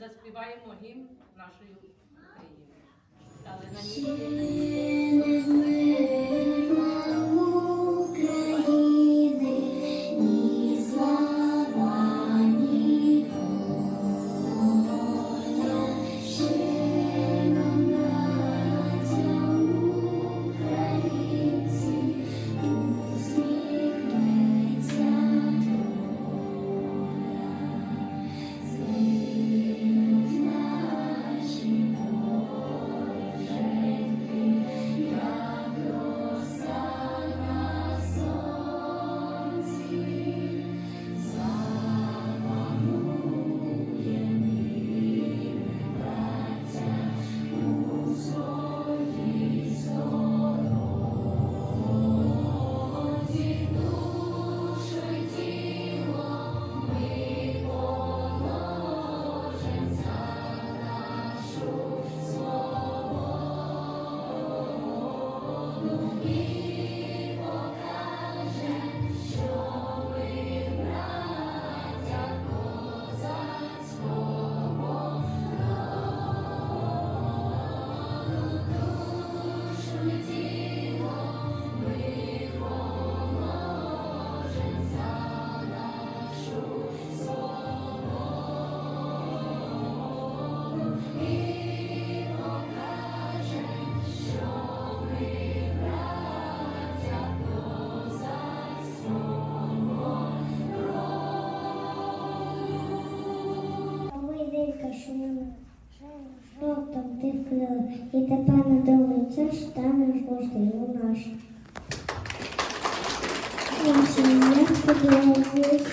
заспіваємо гімн нашої України. Але на ній і тепер на долиця станеш гостею наш. Наші я сподіваюсь,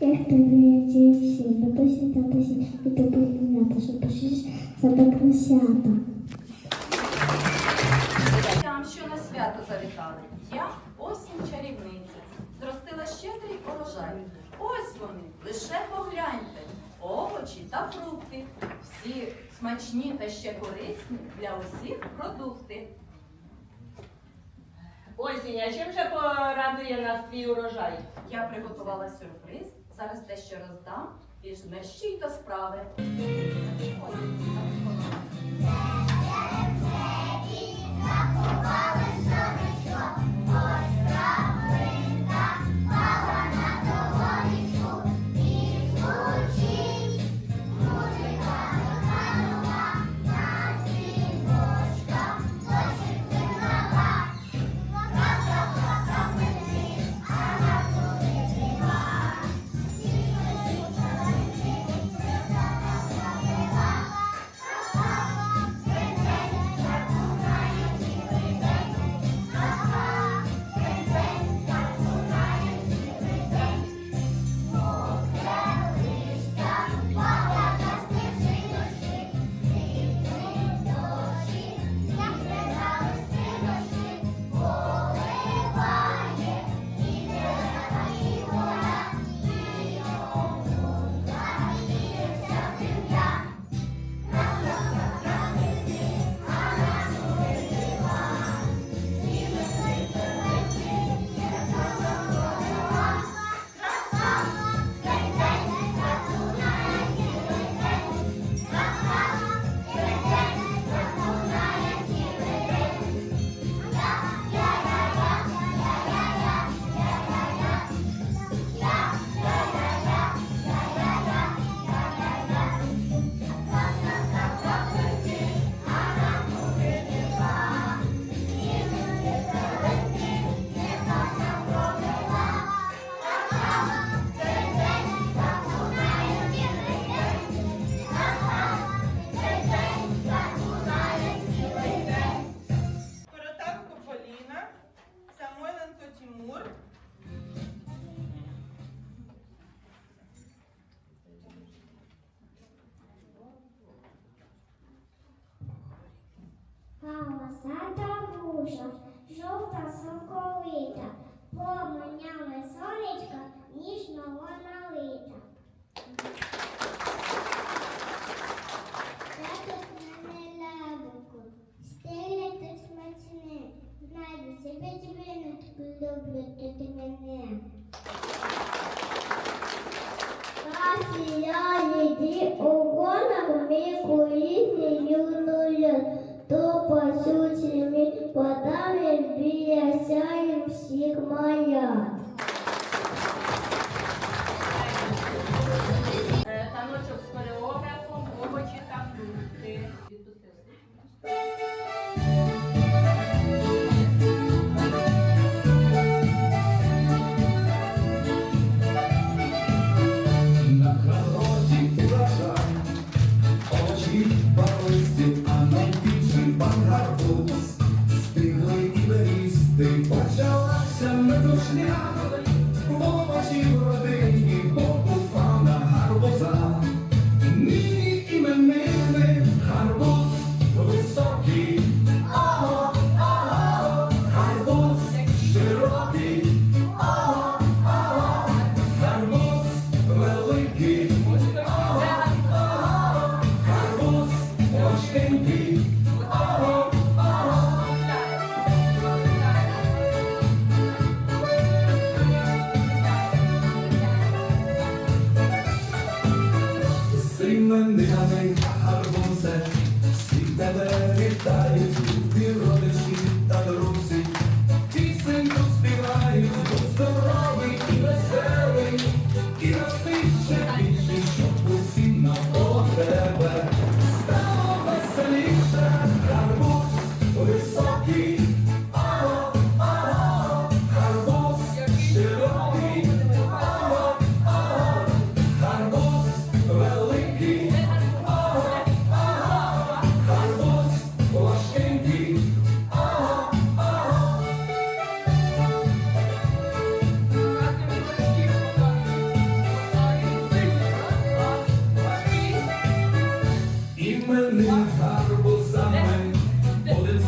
як тобі ці всі, бабусі та бабусі, і тобі мене, що пишеш себе свято. Гостям, що на свято завітали. Я осінь чарівниця. Зростила щедрий урожай. Ось вони, лише погляньте. Овочі та фрукти. Всі смачні та ще корисні для усіх продукти. Осінь, а чим же порадує нас твій урожай? Я приготувала сюрприз, зараз дещо роздам і мерщій до справи. Ось справа. тебе тебе люблю, то ти мене. Асія їді у гонах віку їхню нулю, то пасючими подами бія сяєм всіх моя. Таночок з хореографом, овочі та фрукти. they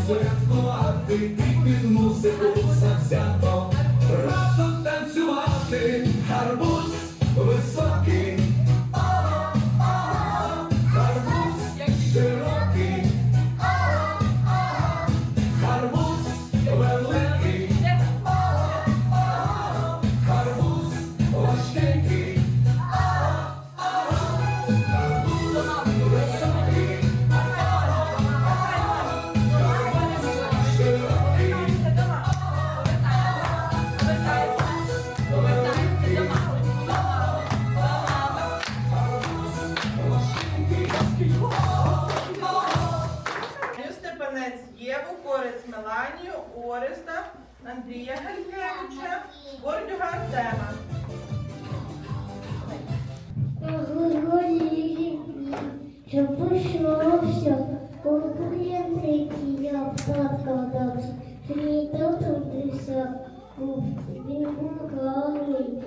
святкувати і під музику. Завзято разом танцювати. Гарбуз Аню Єву, Корець Меланію, Ореста, Андрія Галькевича, Бордюга Артема. Щоб пішло все, конкуренції я плакався, мій тато прийшов, він був головний.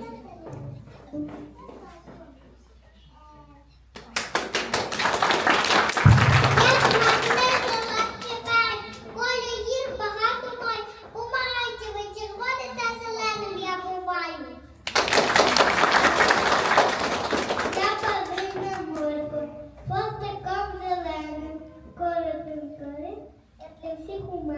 У.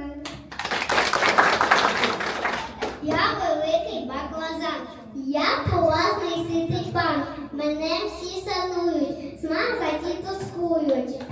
Я великий баклажан, я класний ситий пан, мене всі санують, смак за тоскують.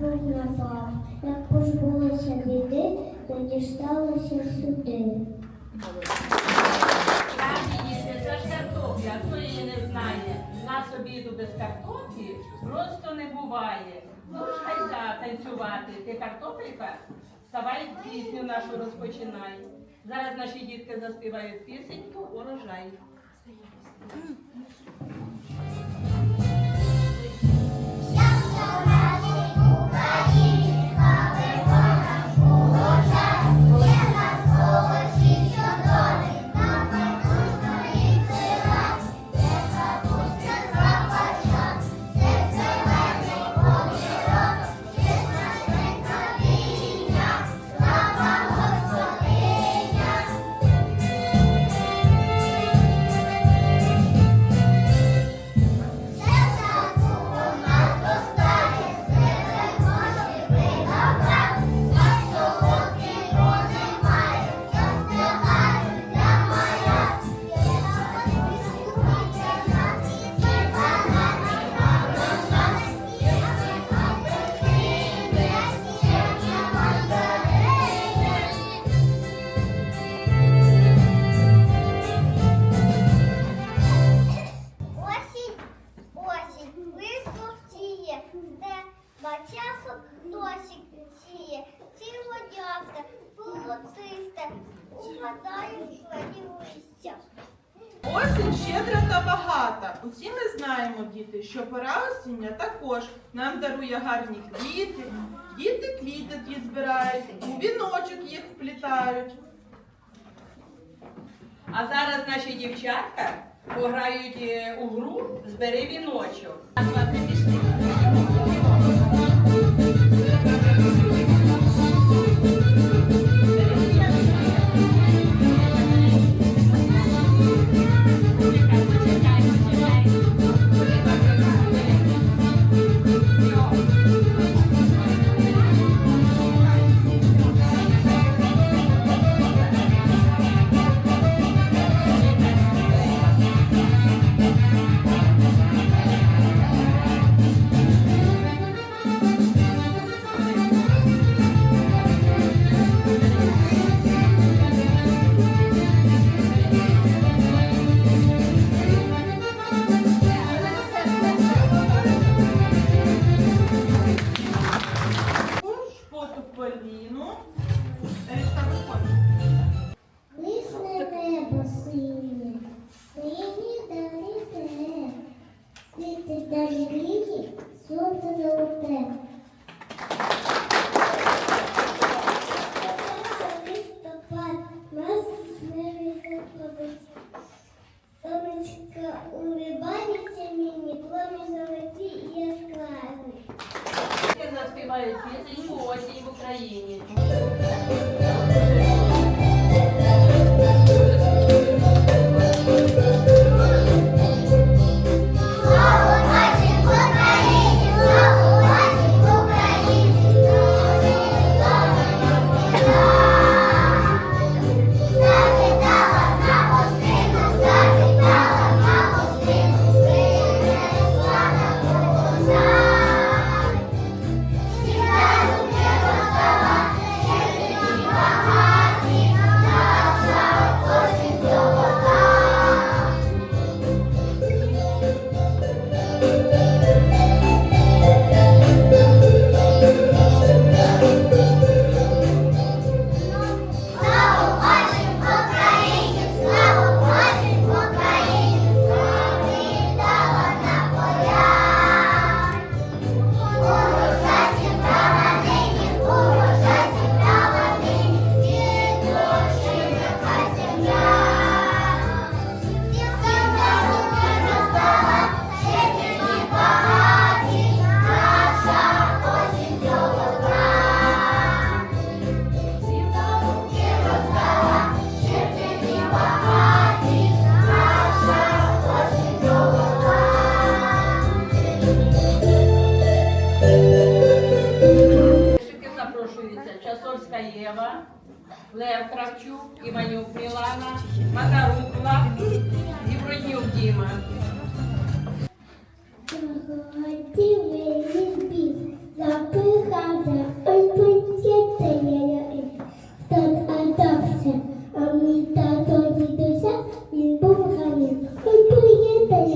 Бог напав, як позбулося біди, то дісталося сюди. Ж картопля, хто її не знає. На обіду без картоплі просто не буває. Ну ж хайда танцювати. Ти картопелька? Вставай, пісню нашу розпочинай. Зараз наші дітки заспівають пісеньку урожай. Та часом носик сіє, цілодясте, полотисте, угадаю шкладі листя. Осінь щедра та багата. Усі ми знаємо, діти, що пора осіння також нам дарує гарні квіти. Діти квіти ті збирають, у віночок їх вплітають. А зараз наші дівчатка пограють е, у гру збери віночок. квіти та жліні, сонце золоте.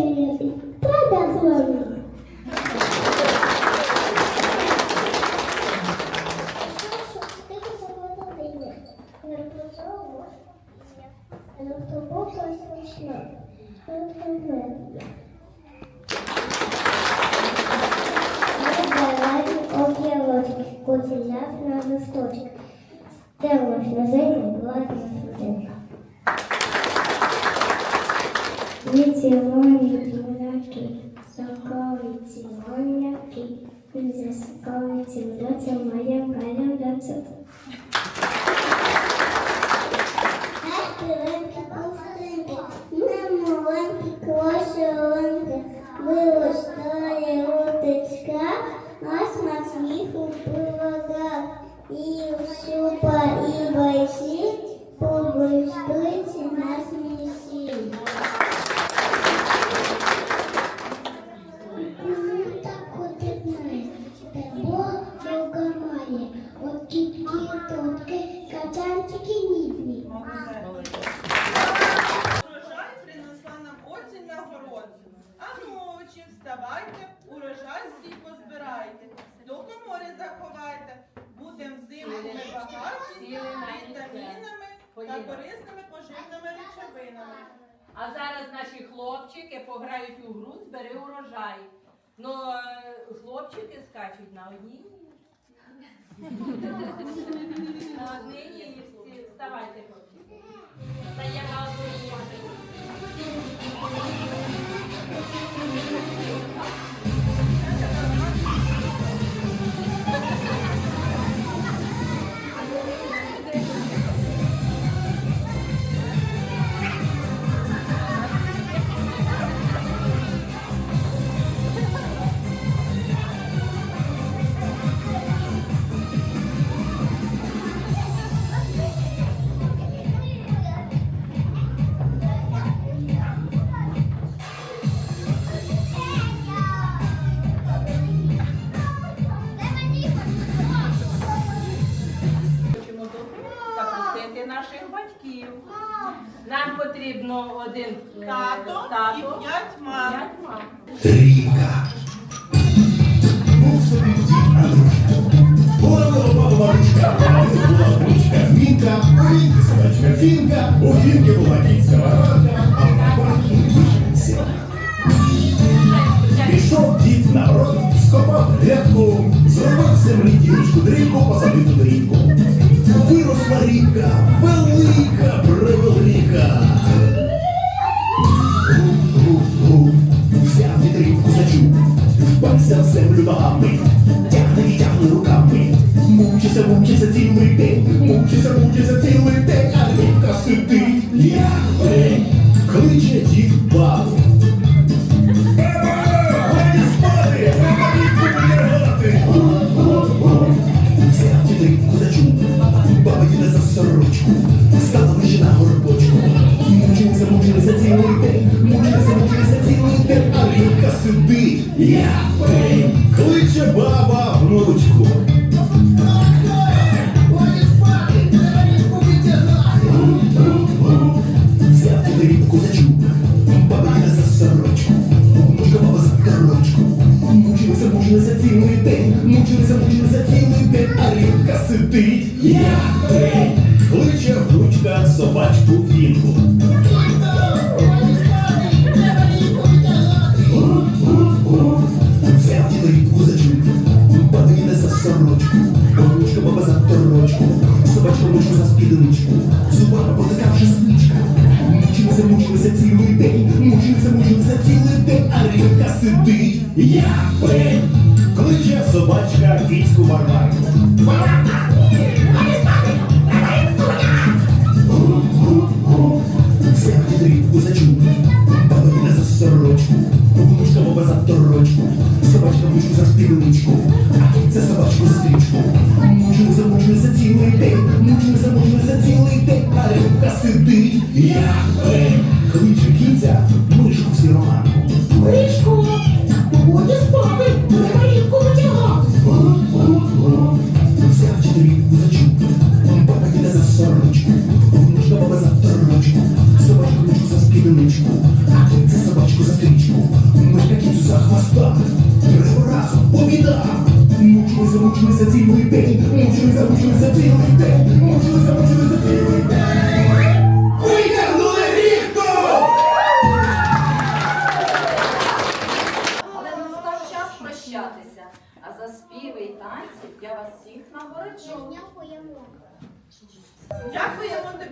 Amém. We will stay. А зараз наші хлопчики пограють у гру, збери урожай. Ну, е, хлопчики скачуть на одній. На одній ніжці. Вставайте, хлопчики. Та я вас відповідно, один е, Тато і тато. п'ять мам. П'ять Був собі втік, а ну, була ручка. Мінка, у Мінки Фінка, у Фінки була кінця баранка, а в баранки. Пішов дід на скопав рядку, зробив з землі дівчинку дрібку, посадив туди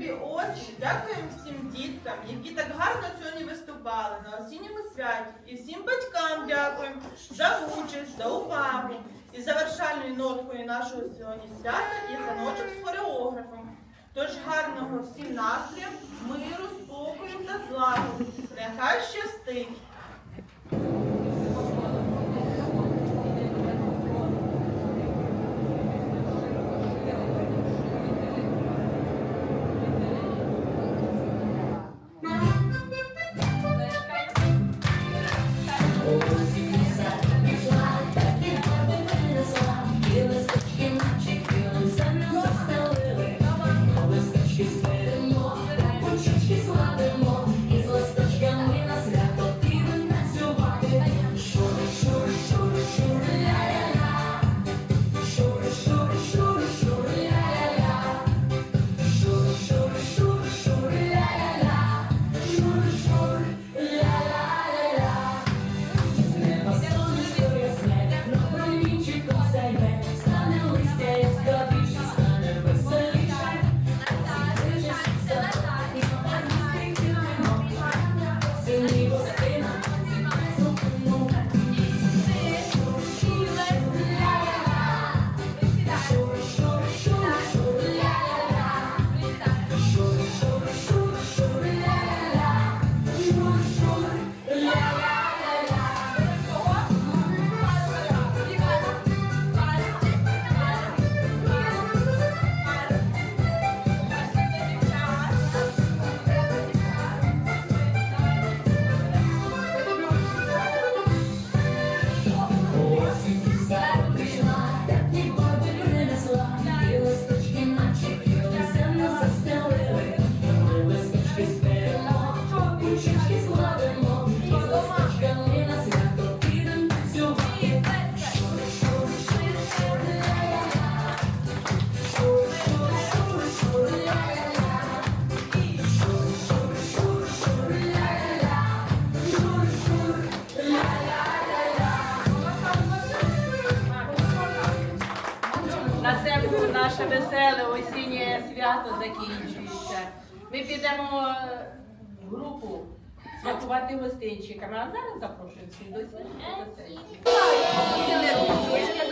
тобі, осінь, дякуємо всім діткам, які так гарно сьогодні виступали на осінньому святі. І всім батькам дякуємо за участь, за увагу і завершальною ноткою нашого сьогодні свята і таночок з хореографом. Тож гарного всім настрою, миру, спокою та злагоди. Нехай щастить! Гостинчиками, а зараз запрошуємо всіх до ручки.